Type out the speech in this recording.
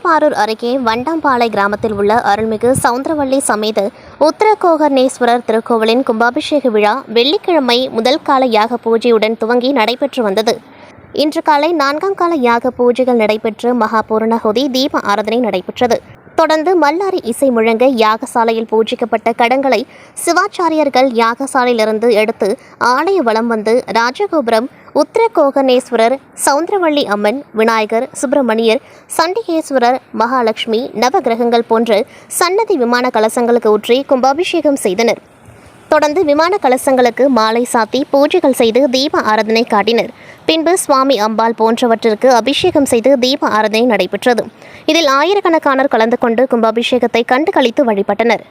திருவாரூர் அருகே வண்டாம்பாளை கிராமத்தில் உள்ள அருள்மிகு சவுந்தரவள்ளி சமேத உத்தரகோகர்ணேஸ்வரர் திருக்கோவிலின் கும்பாபிஷேக விழா வெள்ளிக்கிழமை முதல் கால யாக பூஜையுடன் துவங்கி நடைபெற்று வந்தது. இன்று காலை நான்காம் கால யாக பூஜைகள் நடைபெற்று மகாபூர்ணகுதி தீப ஆராதனை நடைபெற்றது. தொடர்ந்து மல்லாரி இசை முழங்க யாகசாலையில் பூஜிக்கப்பட்ட கடங்களை சிவாச்சாரியர்கள் யாகசாலையிலிருந்து எடுத்து ஆலய வலம் வந்து ராஜகோபுரம் உத்தரகோகர்ணேஸ்வரர் சவுந்தரவள்ளி அம்மன் விநாயகர் சுப்பிரமணியர் சண்டிகேஸ்வரர் மகாலட்சுமி நவகிரகங்கள் போன்ற சன்னதி விமான கலசங்களுக்கு ஊற்றி கும்பாபிஷேகம் செய்தனர். தொடர்ந்து விமான கலசங்களுக்கு மாலை சாத்தி பூஜைகள் செய்து தீப ஆராதனை காட்டினர். பின்பு சுவாமி அம்பாள் போன்றவற்றிற்கு அபிஷேகம் செய்து தீப ஆராதனை நடைபெற்றது. இதில் ஆயிரக்கணக்கானோர் கலந்து கொண்டு கும்பாபிஷேகத்தை கண்டு கழித்து வழிபட்டனர்.